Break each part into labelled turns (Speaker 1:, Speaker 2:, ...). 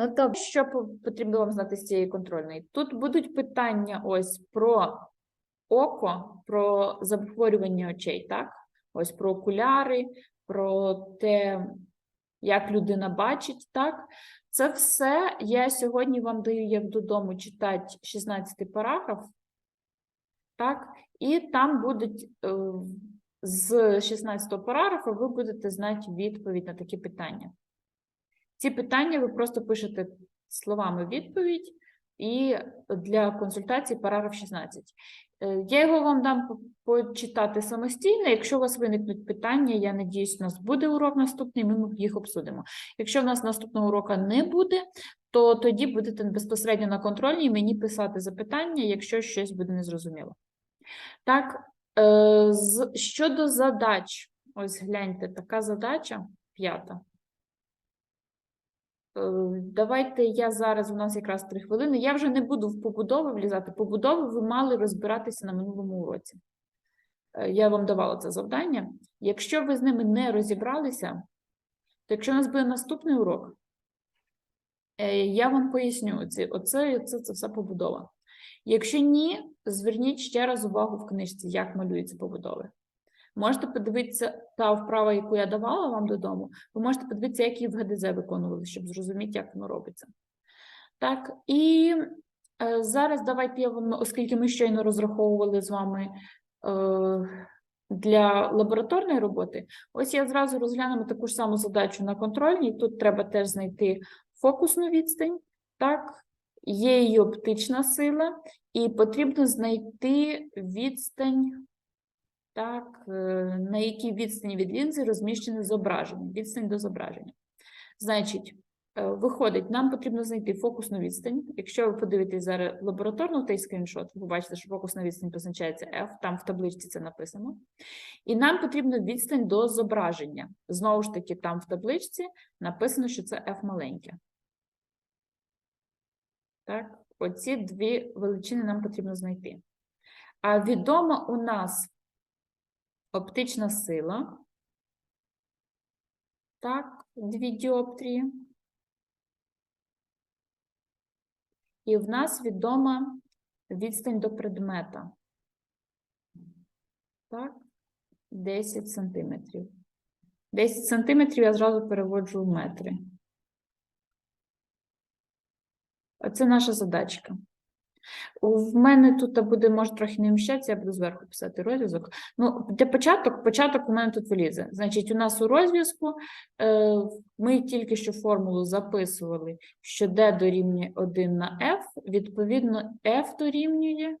Speaker 1: Ну, то що потрібно вам знати з цієї контрольної? Тут будуть питання ось про око, про захворювання очей, так? Ось про окуляри, про те, як людина бачить, так? Це все я сьогодні вам даю як додому читати 16 параграф, так? І там будуть е, з 16 параграфа ви будете знати відповідь на такі питання. Ці питання ви просто пишете словами відповідь і для консультації параграф 16. Е, Я його вам дам почитати самостійно. Якщо у вас виникнуть питання, я надіюсь, у нас буде урок наступний, ми їх обсудимо. Якщо в нас наступного уроку не буде, то тоді будете безпосередньо на контрольній мені писати запитання, якщо щось буде незрозуміло. Так, е, щодо задач, ось гляньте, така задача п'ята. Давайте я зараз, у нас якраз три хвилини. Я вже не буду в побудови влізати. Побудови ви мали розбиратися на минулому уроці. Е, Я вам давала це завдання. Якщо ви з ними не розібралися, то якщо у нас буде наступний урок, е, я вам поясню оці, оце, оце це все побудова. Якщо ні, зверніть ще раз увагу в книжці, як малюються побудови. Можете подивитися та вправа, яку я давала вам додому, ви можете подивитися, як її в ГДЗ виконували, щоб зрозуміти, як воно робиться. Так, і е, зараз давайте я вам, оскільки ми щойно розраховували з вами е, для лабораторної роботи, ось я зразу розглянемо таку ж саму задачу на контрольній. Тут треба теж знайти фокусну відстань, так, є її оптична сила, і потрібно знайти відстань. Так, е, на якій відстані від лінзи розміщене зображення, відстань до зображення. Значить, е, виходить, нам потрібно знайти фокусну відстань. Якщо ви подивитесь зараз лабораторно той скріншот, ви бачите, що фокусна відстань позначається F, там в табличці це написано. І нам потрібно відстань до зображення. Знову ж таки, там в табличці написано, що це F маленьке. Так, оці дві величини нам потрібно знайти. А відома у нас оптична сила. Так, дві діоптрії. І в нас відома відстань до предмета. Так, 10 сантиметрів. 10 сантиметрів я зразу переводжу в метри. Оце наша задачка. В мене тут буде, може, трохи не вміщатися, я буду зверху писати розв'язок. Ну, для початок, початок у мене тут вилізе. Значить, у нас у розв'язку е, ми тільки що формулу записували, що D дорівнює 1 на F, відповідно, F дорівнює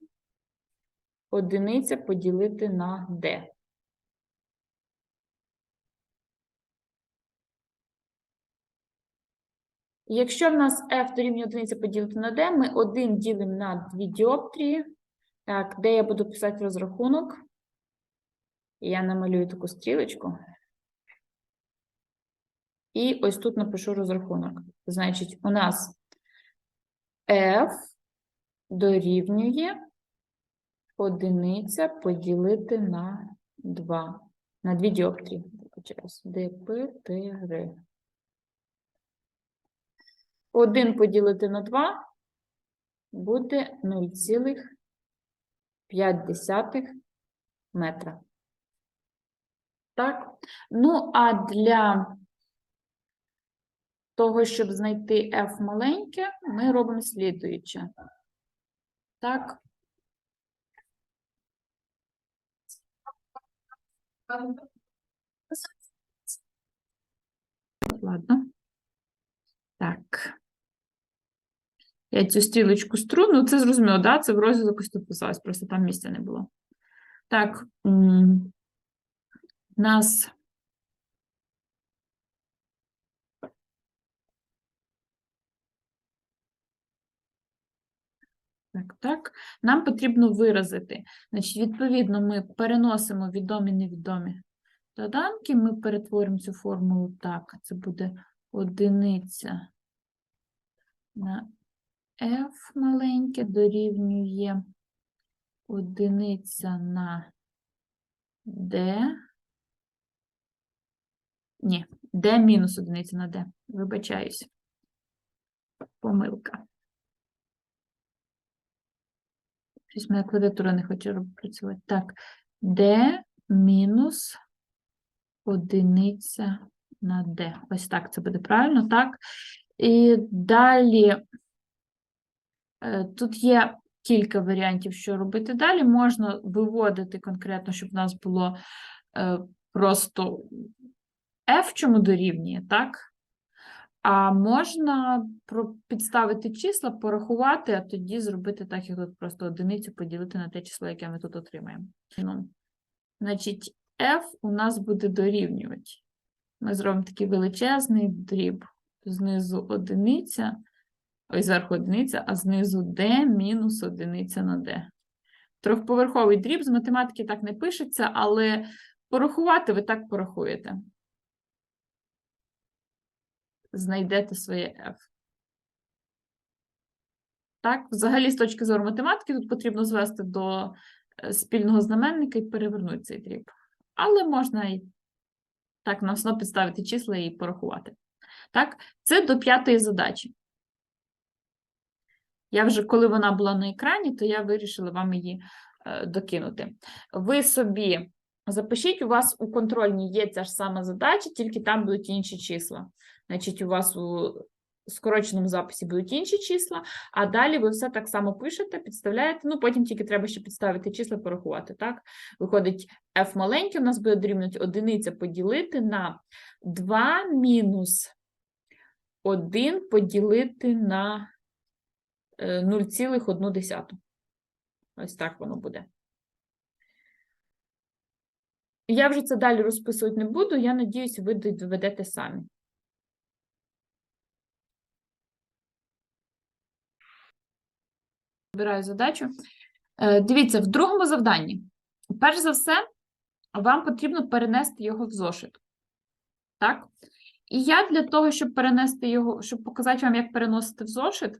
Speaker 1: одиниця поділити на D. Якщо в нас f дорівнює одиниці поділити на d, ми 1 ділимо на 2 діоптрії. Так, де я буду писати розрахунок? Я намалюю таку стрілочку. І ось тут напишу розрахунок. Значить, у нас f дорівнює одиниця поділити на 2. На 2 діоптрії. ДПТР. 1 поділити на 2 буде 0,5 метра. Так. Ну, а для того, щоб знайти f маленьке, ми робимо слідуюче. Так. Ладно. Так. Я цю стрілочку стру, ну це зрозуміло, да? Це в розвитку ось тут писалось, просто там місця не було. Так, нас Так, так. Нам потрібно виразити. Значить, відповідно, ми переносимо відомі невідомі доданки, ми перетворимо цю формулу так. Це буде одиниця на f маленьке дорівнює одиниця на d. Ні, d мінус одиниця на d. Вибачаюсь. помилка. Щось моя клавіатура не хоче працювати. Так, d мінус одиниця на d. Ось так це буде правильно, так? І далі тут є кілька варіантів, що робити далі. Можна виводити конкретно, щоб в нас було е, просто f чому дорівнює, так? А можна підставити числа, порахувати, а тоді зробити так, як тут просто одиницю поділити на те число, яке ми тут отримаємо. Ну, Значить, f у нас буде дорівнювати. Ми зробимо такий величезний дріб. Знизу одиниця, ой, зверху одиниця, а знизу d мінус одиниця на d. Трьохповерховий дріб з математики так не пишеться, але порахувати ви так порахуєте. Знайдете своє f. Так, взагалі, з точки зору математики, тут потрібно звести до е, спільного знаменника і перевернути цей дріб. Але можна і так на основі підставити числа і порахувати. Так, це до п'ятої задачі. Я вже, коли вона була на екрані, то я вирішила вам її е, докинути. Ви собі запишіть, у вас у контрольній є ця ж сама задача, тільки там будуть інші числа. Значить, у вас у скороченому записі будуть інші числа, а далі ви все так само пишете, підставляєте, ну потім тільки треба ще підставити числа, порахувати, так? Виходить, f маленьке у нас буде дорівнювати одиниця поділити на 2 мінус 1 поділити на 0,1. Ось так воно буде. Я вже це далі розписувати не буду, я надіюсь, ви доведете самі. Вибираю задачу. Е, Дивіться, в другому завданні, перш за все, вам потрібно перенести його в зошит. Так? І я для того, щоб перенести його, щоб показати вам, як переносити в зошит,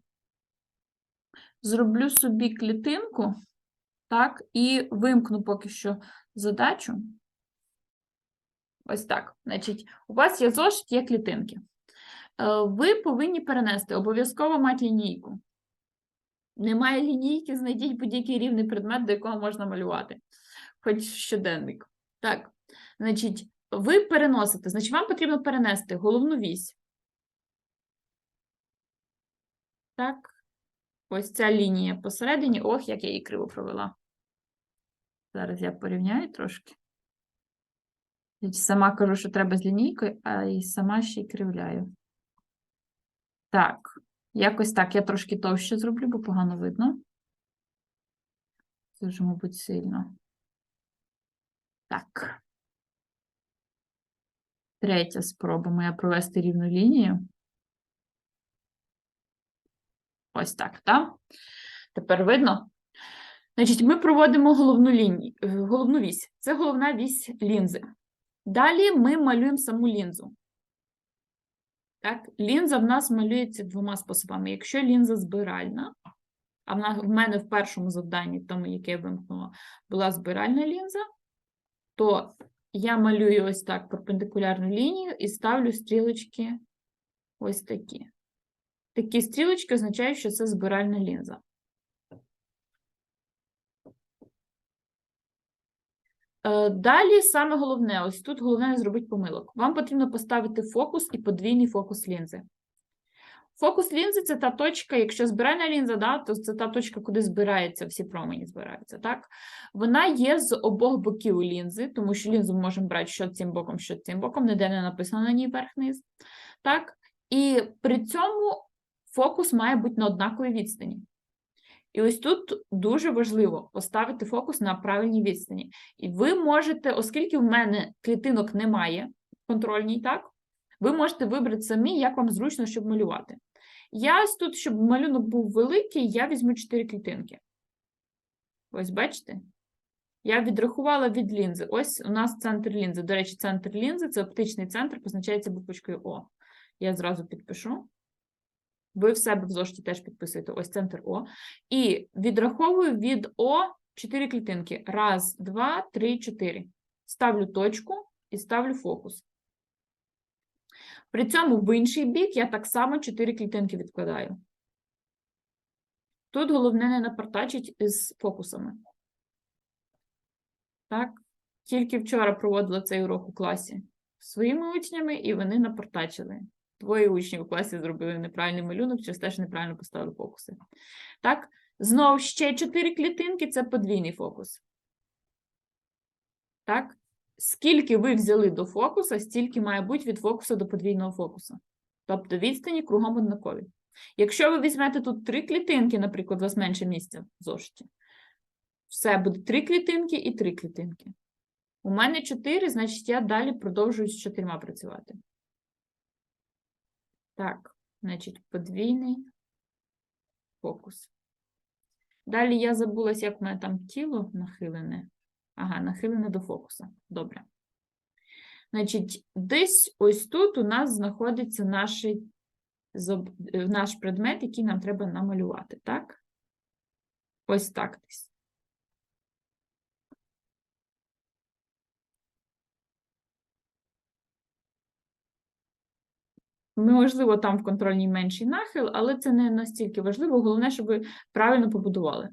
Speaker 1: зроблю собі клітинку, так, і вимкну поки що задачу. Ось так. Значить, у вас є зошит, є клітинки. Е, Ви повинні перенести, обов'язково мати лінійку. Немає лінійки, знайдіть будь-який рівний предмет, до якого можна малювати. Хоч щоденник. Так, значить, ви переносите, значить, вам потрібно перенести головну вісь. Так, ось ця лінія посередині. Ох, як я її криво провела. Зараз я порівняю трошки. Я Сама кажу, що треба з лінійкою, а і сама ще й кривляю. Так, якось так. Я трошки товще зроблю, бо погано видно. Вже, мабуть, сильно. Так. Третя спроба моя провести рівну лінію. Ось так, так? Тепер видно? Значить, ми проводимо головну лінію, головну вісь. Це головна вісь лінзи. Далі ми малюємо саму лінзу. Так, лінза в нас малюється двома способами. Якщо лінза збиральна, а в мене в першому завданні, тому яке я вимкнула, була збиральна лінза, то я малюю ось так перпендикулярну лінію і ставлю стрілочки ось такі. Такі стрілочки означають, що це збиральна лінза. Е, Далі саме головне, ось тут головне не зробити помилок. Вам потрібно поставити фокус і подвійний фокус лінзи. Фокус лінзи це та точка, якщо збиральна лінза, да, то це та точка, куди збираються, всі промені збираються. Так? Вона є з обох боків лінзи, тому що лінзу ми можемо брати що цим боком, що цим боком, ніде не написано на ній верх-низ. І при цьому фокус має бути на однаковій відстані. І ось тут дуже важливо поставити фокус на правильній відстані. І ви можете, оскільки в мене клітинок немає контрольній, так? Ви можете вибрати самі, як вам зручно, щоб малювати. Я ось тут, щоб малюнок був великий, я візьму 4 клітинки. Ось бачите? Я відрахувала від лінзи. Ось у нас центр лінзи. До речі, центр лінзи це оптичний центр, позначається буквочкою О. Я зразу підпишу. Ви в себе в зошиті теж підписуєте ось центр О. І відраховую від О 4 клітинки. Раз, два, три, чотири. Ставлю точку і ставлю фокус. При цьому в інший бік я так само 4 клітинки відкладаю. Тут головне не напартачить з фокусами. Так, тільки вчора проводила цей урок у класі своїми учнями, і вони напартачили. Двоє учнів у класі зробили неправильний малюнок, через те, що неправильно поставили фокуси. Так, знову ще 4 клітинки це подвійний фокус. Так, скільки ви взяли до фокуса, стільки має бути від фокуса до подвійного фокуса. Тобто відстані кругом однакові. Якщо ви візьмете тут три клітинки, наприклад, у вас менше місця в зошиті, все буде три клітинки і три клітинки. У мене чотири, значить, я далі продовжую з чотирма працювати. Так, значить, подвійний фокус. Далі я забулась, як в мене там тіло нахилене. Ага, нахилене до фокуса. Добре. Значить, десь ось тут у нас знаходиться наш, наш предмет, який нам треба намалювати, так? Ось так десь. Можливо, там в контрольній менший нахил, але це не настільки важливо. Головне, щоб ви правильно побудували.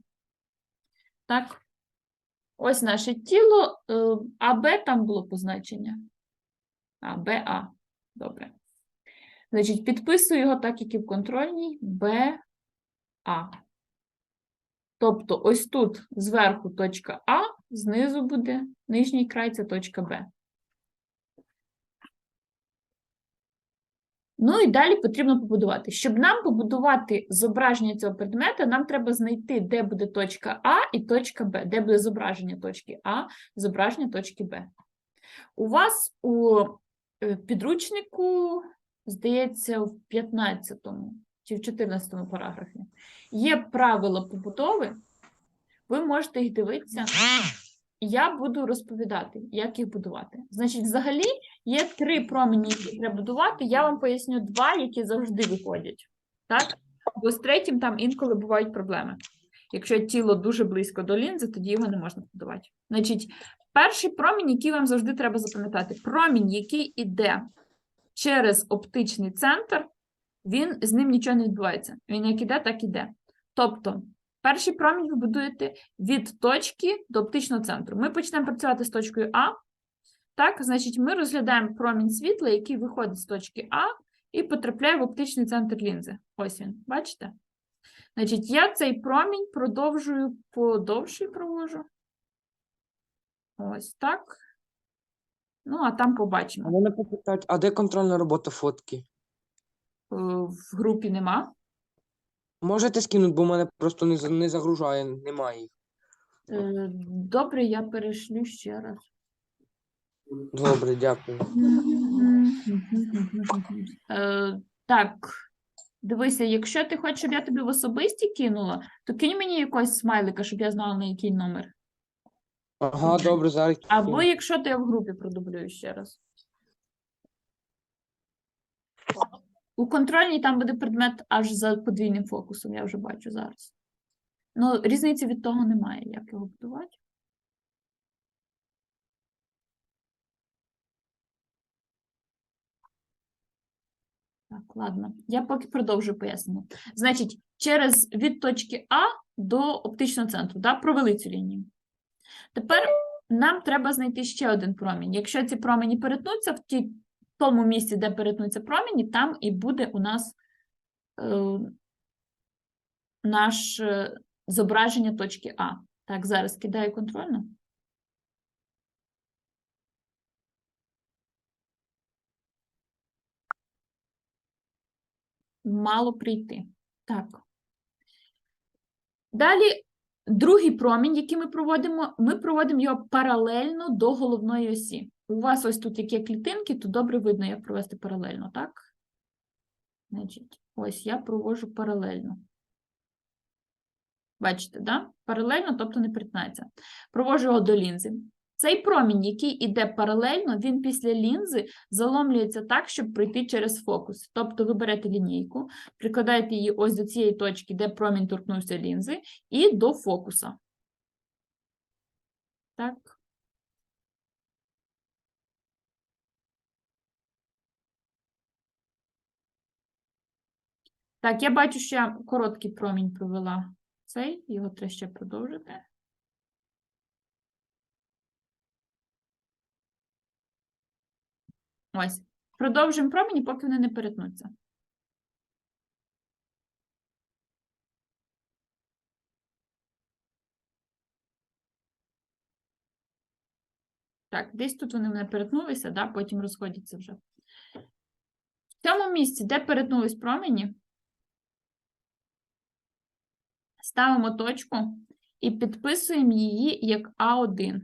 Speaker 1: Так. Ось наше тіло. е, АБ там було позначення. А, БА. Добре. Значить, підписую його так, як і в контрольній. БА. Тобто, ось тут зверху точка А, знизу буде нижній край це точка Б. Ну і далі потрібно побудувати. Щоб нам побудувати зображення цього предмета, нам треба знайти, де буде точка А і точка Б, де буде зображення точки А, зображення точки Б. У вас у е, підручнику, здається, в 15-му чи в 14-му параграфі є правила побудови. Ви можете їх дивитися. Я буду розповідати, як їх будувати. Значить, взагалі є три промені, які треба будувати. Я вам поясню два, які завжди виходять. Так? Бо з третім там інколи бувають проблеми. Якщо тіло дуже близько до лінзи, тоді його не можна будувати. Значить, перший промінь, який вам завжди треба запам'ятати, промінь, який іде через оптичний центр, він з ним нічого не відбувається. Він як іде, так іде. Тобто, перший промінь ви будуєте від точки до оптичного центру. Ми почнемо працювати з точкою А. Так, значить, ми розглядаємо промінь світла, який виходить з точки А і потрапляє в оптичний центр лінзи. Ось він, бачите? Значить, я цей промінь продовжую подовший провожу. Ось так. Ну, а там побачимо.
Speaker 2: А мене попитають, а де контрольна робота фотки?
Speaker 1: Е, В групі нема.
Speaker 2: Можете скинути, бо в мене просто не, за- не загружає, немає їх.
Speaker 1: Е, Добре, я перешлю ще раз.
Speaker 2: Добре, дякую.
Speaker 1: Е, Так, дивися, якщо ти хочеш, щоб я тобі в особисті кинула, то кинь мені якогось смайлика, щоб я знала, на який номер.
Speaker 2: Ага, добре, зараз.
Speaker 1: Або якщо то я в групі продублюю ще раз. У контрольній там буде предмет аж за подвійним фокусом, я вже бачу зараз. Ну, різниці від того немає, як його будувати. Так, ладно. Я поки продовжу пояснення. Значить, через від точки А до оптичного центру, да, провели цю лінію. Тепер нам треба знайти ще один промінь. Якщо ці промені перетнуться в ті, тому місці, де перетнуться промені, там і буде у нас е, наш е, зображення точки А. Так, зараз кидаю контрольно. Мало прийти. Так. Далі Другий промінь, який ми проводимо, ми проводимо його паралельно до головної осі. У вас ось тут які клітинки, то добре видно, як провести паралельно, так? Значить, ось я проводжу паралельно. Бачите, да? Паралельно, тобто не перетинається. Проводжу його до лінзи. Цей промінь, який іде паралельно, він після лінзи заломлюється так, щоб пройти через фокус. Тобто ви берете лінійку, прикладаєте її ось до цієї точки, де промінь торкнувся лінзи, і до фокуса. Так. Так, я бачу, що я короткий промінь провела цей, його треба ще продовжити. Ось. Продовжуємо промені, поки вони не перетнуться. Так, десь тут вони не перетнулися, да, потім розходяться вже. В цьому місці, де перетнулись промені, ставимо точку і підписуємо її як А1.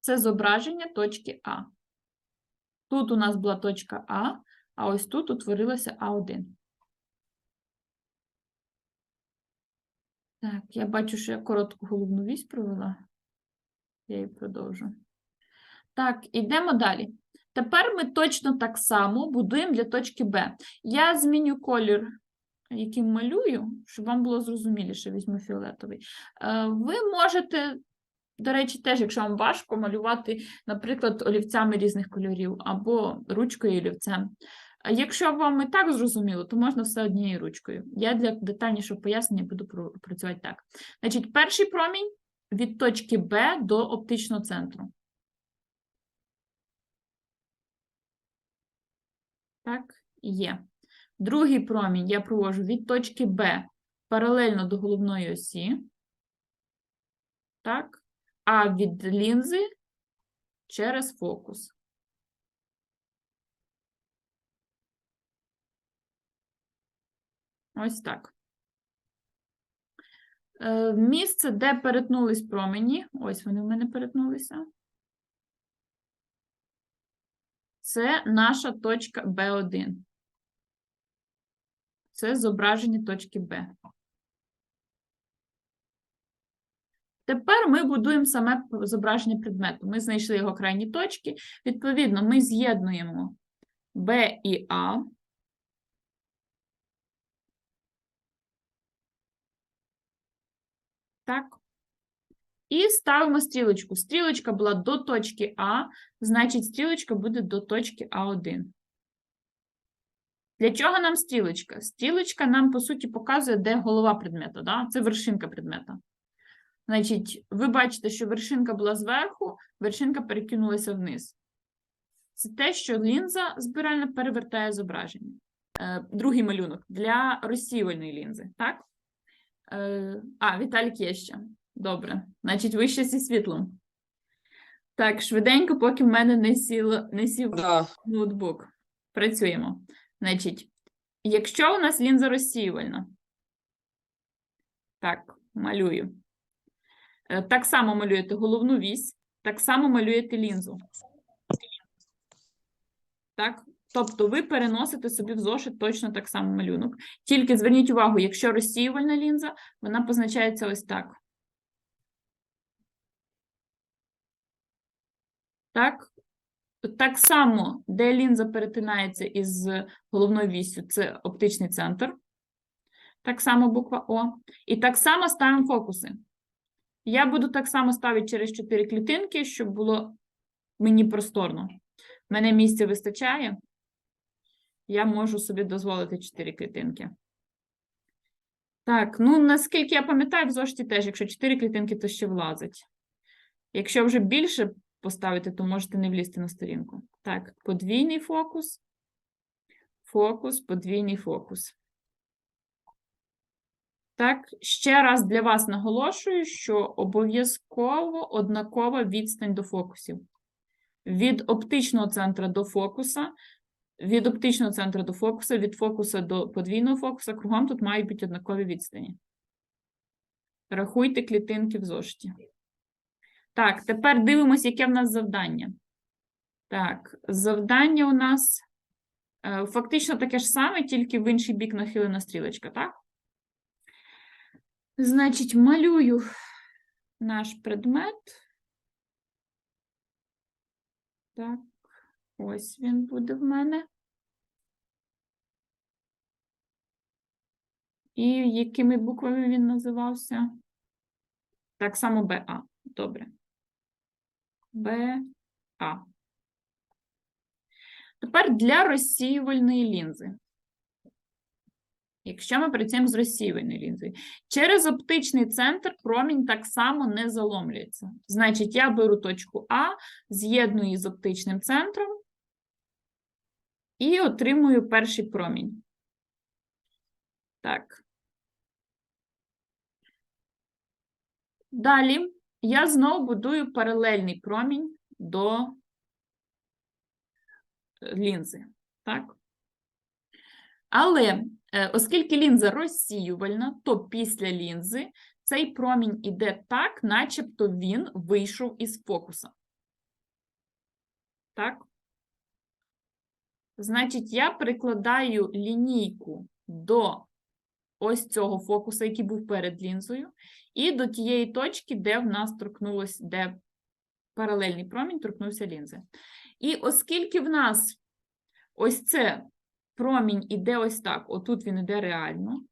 Speaker 1: Це зображення точки А. Тут у нас була точка А, а ось тут утворилося А1. Так, я бачу, що я коротку головну вісь провела. Я її продовжу. Так, йдемо далі. Тепер ми точно так само будуємо для точки Б. Я зміню колір, яким малюю, щоб вам було зрозуміліше, візьму фіолетовий. Е, Ви можете, до речі, теж, якщо вам важко, малювати, наприклад, олівцями різних кольорів або ручкою і олівцем. Якщо вам і так зрозуміло, то можна все однією ручкою. Я для детальнішого пояснення буду працювати так. Значить, перший промінь від точки Б до оптичного центру. Так, є. Другий промінь я проводжу від точки Б паралельно до головної осі. Так, а від лінзи через фокус. Ось так. Е, Місце, де перетнулись промені, ось вони в мене перетнулися. Це наша точка B1. Це зображення точки Б. Тепер ми будуємо саме зображення предмету. Ми знайшли його крайні точки. Відповідно, ми з'єднуємо Б і А. Так. І ставимо стрілочку. Стрілочка була до точки А, значить, стрілочка буде до точки А1. Для чого нам стрілочка? Стрілочка нам, по суті, показує, де голова предмета. Да? Це вершинка предмета. Значить, ви бачите, що вершинка була зверху, вершинка перекинулася вниз. Це те, що лінза збиральна перевертає зображення. Е, другий малюнок для розсіювальної лінзи, так? Е, а, Віталік є ще. Добре. Значить, вище зі світлом. Так, швиденько, поки в мене не, сіло, не сів
Speaker 2: Да.
Speaker 1: ноутбук. Працюємо. Значить, якщо у нас лінза розсіювальна, так, малюю. Е, Так само малюєте головну вісь, так само малюєте лінзу. Так? Тобто ви переносите собі в зошит точно так само малюнок. Тільки зверніть увагу, якщо розсіювальна лінза, вона позначається ось так. Так? Так само, де лінза перетинається із головною віссю, це оптичний центр. Так само буква О. І так само ставимо фокуси. Я буду так само ставити через 4 клітинки, щоб було мені просторно. Мене місця вистачає. Я можу собі дозволити 4 клітинки. Так, ну наскільки я пам'ятаю, в зошиті теж, якщо 4 клітинки, то ще влазить. Якщо вже більше поставити, то можете не влізти на сторінку. Так, подвійний фокус, фокус, подвійний фокус. Так, ще раз для вас наголошую, що обов'язково однакова відстань до фокусів. Від оптичного центра до фокуса, від оптичного центра до фокуса, від фокуса до подвійного фокуса, кругом тут мають бути однакові відстані. Рахуйте клітинки в зошиті. Так, тепер дивимось, яке в нас завдання. Так, завдання у нас е, фактично таке ж саме, тільки в інший бік нахилена стрілочка, так? Значить, малюю наш предмет. Так, ось він буде в мене. І якими буквами він називався? Так само БА. Добре. БА. Тепер для розсіювальної лінзи. Якщо ми працюємо з розсіюваною лінзою, через оптичний центр промінь так само не заломлюється. Значить, я беру точку А, з'єдную її з оптичним центром і отримую перший промінь. Так. Далі я знову будую паралельний промінь до е, лінзи. Так? Але оскільки лінза розсіювальна, то після лінзи цей промінь іде так, начебто він вийшов із фокуса. Так? Значить, я прикладаю лінійку до ось цього фокуса, який був перед лінзою, і до тієї точки, де в нас торкнулось, де паралельний промінь торкнувся лінзи. І оскільки в нас ось це промінь іде ось так, отут він іде реально,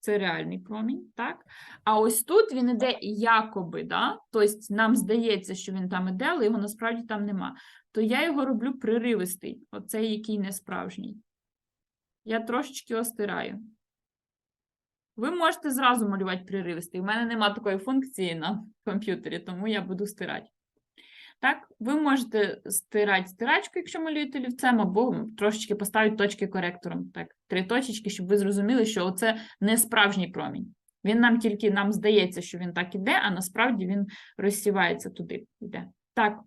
Speaker 1: це реальний промінь, так? А ось тут він іде якоби, да? тобто нам здається, що він там іде, але його насправді там нема. То я його роблю приривистий, оцей, який не справжній. Я трошечки остираю. Ви можете зразу малювати приривистий. У мене нема такої функції на комп'ютері, тому я буду стирати. Так, ви можете стирати стирачку, якщо малюєте олівцем, або трошечки поставити точки коректором. Так, три точечки, щоб ви зрозуміли, що це не справжній промінь. Він нам тільки нам здається, що він так іде, а насправді він розсівається туди. Йде. Так.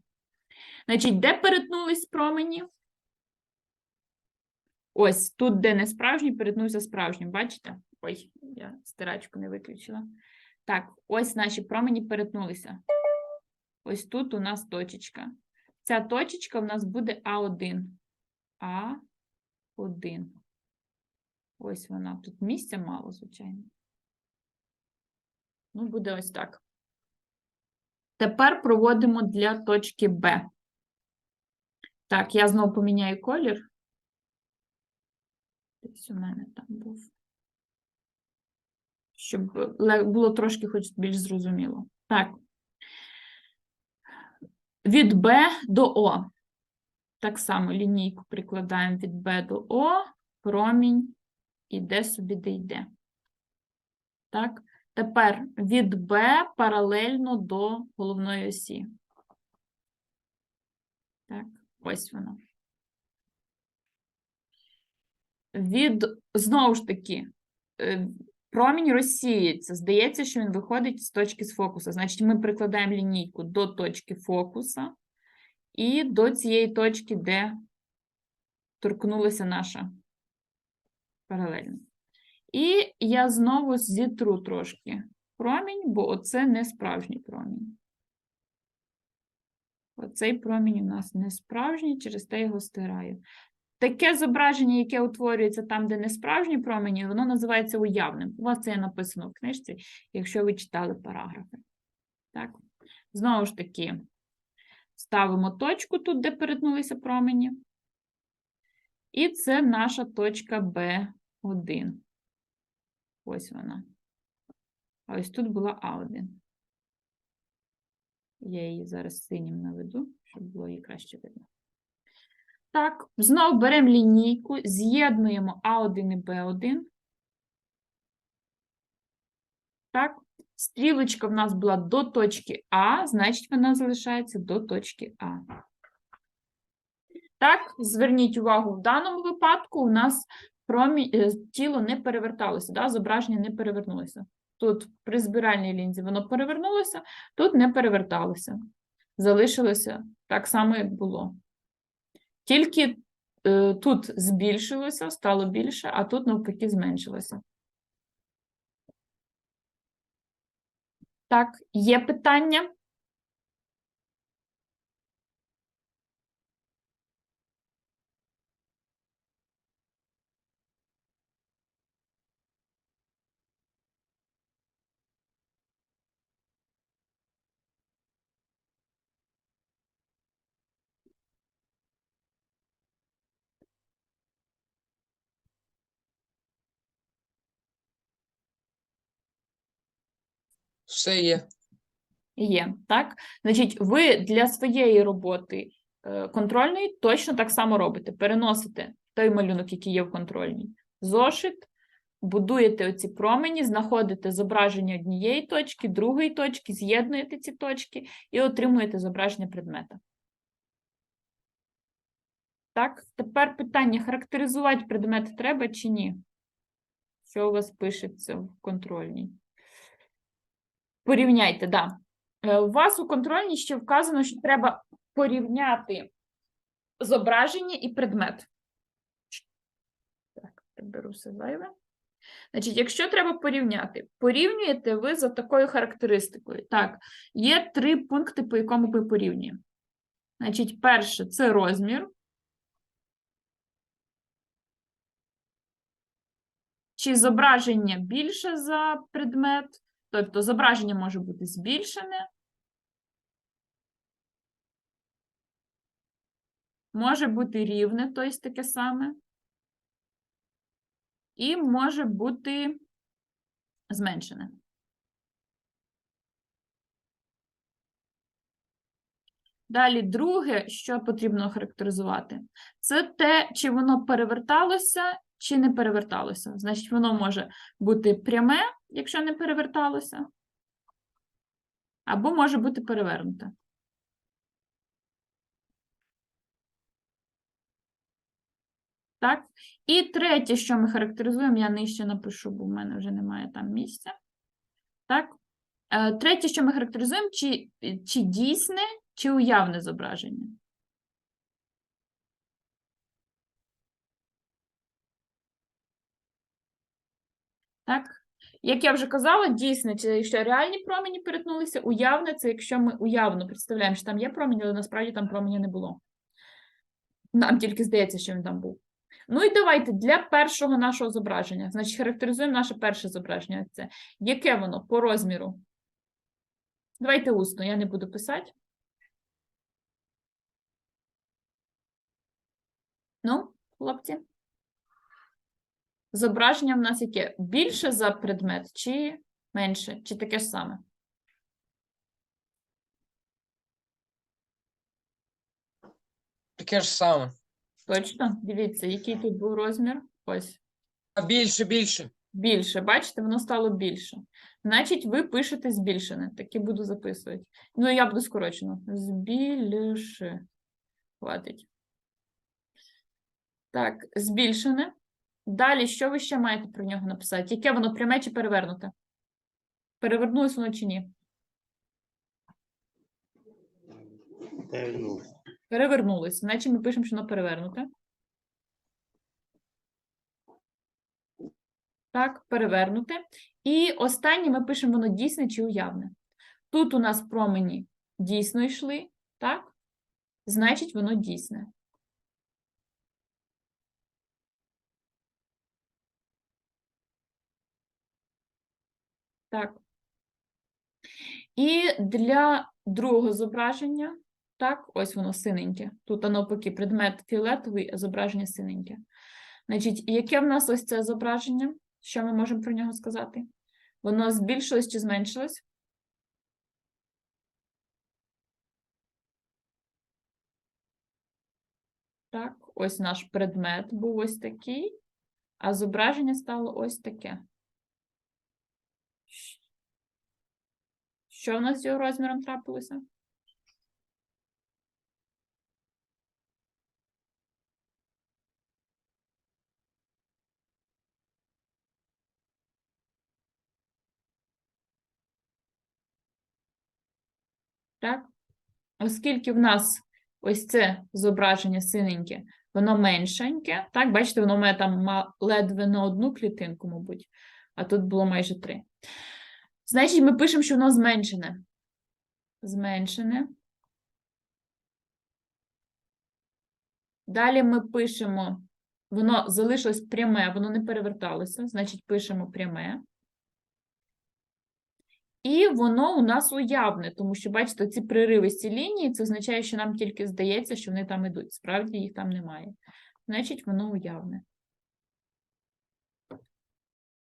Speaker 1: Значить, де перетнулись промені? Ось тут, де не справжній, перетнувся справжнім. Бачите? Ой, я стирачку не виключила. Так, ось наші промені перетнулися. Ось тут у нас точечка. Ця точечка в нас буде А1. А1. Ось вона. Тут місця мало, звичайно. Ну, буде ось так. Тепер проводимо для точки Б. Так, я знову поміняю колір. Десь у мене там був. Щоб було трошки хоч більш зрозуміло. Так. Від Б до О. Так само лінійку прикладаємо від Б до О, промінь іде собі, де йде. Так. Тепер від Б паралельно до головної осі. Так, ось воно. Від, знову ж таки, е, промінь розсіється. Здається, що він виходить з точки з фокуса. Значить, ми прикладаємо лінійку до точки фокуса і до цієї точки, де торкнулася наша паралельно. І я знову зітру трошки промінь, бо оце не справжній промінь. Оцей промінь у нас не справжній, через те його стираю. Таке зображення, яке утворюється там, де не справжні промені, воно називається уявним. У вас це є написано в книжці, якщо ви читали параграфи. Так? Знову ж таки, ставимо точку тут, де перетнулися промені. І це наша точка B1. Ось вона. А ось тут була А1. Я її зараз синім наведу, щоб було її краще видно. Так, знову беремо лінійку, з'єднуємо А1 і Б1. Так, стрілочка в нас була до точки А, значить вона залишається до точки А. Так, зверніть увагу, в даному випадку у нас промі... е, тіло не переверталося, да? зображення не перевернулося. Тут при збиральній лінзі воно перевернулося, тут не переверталося. Залишилося так само, як було. Тільки е, тут збільшилося, стало більше, а тут навпаки зменшилося. Так, є питання?
Speaker 2: Все є.
Speaker 1: Є, так? Значить, ви для своєї роботи е, контрольної точно так само робите. Переносите той малюнок, який є в контрольній, зошит, будуєте оці промені, знаходите зображення однієї точки, другої точки, з'єднуєте ці точки і отримуєте зображення предмета. Так, тепер питання: характеризувати предмет треба чи ні? Що у вас пишеться в контрольній? Порівняйте, так. Да. Е, У вас у контрольній ще вказано, що треба порівняти зображення і предмет. Так, приберу все зайве. Значить, якщо треба порівняти, порівнюєте ви за такою характеристикою. Так, є три пункти, по якому ми порівнюємо. Значить, перше це розмір. Чи зображення більше за предмет, тобто зображення може бути збільшене. Може бути рівне, тобто таке саме. І може бути зменшене. Далі, друге, що потрібно характеризувати, це те, чи воно переверталося, чи не переверталося. Значить, воно може бути пряме, якщо не переверталося, або може бути перевернуте. Так? І третє, що ми характеризуємо, я нижче напишу, бо в мене вже немає там місця. Так? Е, Третє, що ми характеризуємо, чи, чи дійсне, чи уявне зображення. Так? Як я вже казала, дійсне, це якщо реальні промені перетнулися, уявне це якщо ми уявно представляємо, що там є промінь, але насправді там променя не було. Нам тільки здається, що він там був. Ну і давайте для першого нашого зображення. Значить, характеризуємо наше перше зображення. Це яке воно по розміру? Давайте усно, я не буду писати. Ну, хлопці. Зображення в нас яке? Більше за предмет, чи менше, чи таке ж саме?
Speaker 2: Таке ж саме.
Speaker 1: Точно? Дивіться, який тут був розмір. Ось.
Speaker 2: А більше, більше.
Speaker 1: Більше, бачите, воно стало більше. Значить, ви пишете збільшене. Так і буду записувати. Ну, я буду скорочено. Збільше. Хватить. Так, збільшене. Далі, що ви ще маєте про нього написати? Яке воно пряме чи перевернуте? Перевернулось воно чи ні?
Speaker 3: Перевернувся.
Speaker 1: Перевернулось. Значить, ми пишемо, що воно перевернуте. Так, перевернуте. І останнє ми пишемо, воно дійсне чи уявне. Тут у нас промені дійсно йшли, так? Значить, воно дійсне. Так. І для другого зображення, так, ось воно синеньке. Тут навпаки предмет фіолетовий, а зображення синеньке. Значить, яке в нас ось це зображення? Що ми можемо про нього сказати? Воно збільшилось чи зменшилось? Так, ось наш предмет був ось такий, а зображення стало ось таке. Що в нас з його розміром трапилося? Так? Оскільки в нас ось це зображення синеньке, воно меншеньке, так, бачите, воно має там ледве на одну клітинку, мабуть, а тут було майже три. Значить, ми пишемо, що воно зменшене. Зменшене. Далі ми пишемо, воно залишилось пряме, воно не переверталося, значить, пишемо пряме. І воно у нас уявне, тому що, бачите, ці приривисті лінії, це означає, що нам тільки здається, що вони там ідуть. Справді їх там немає. Значить, воно уявне.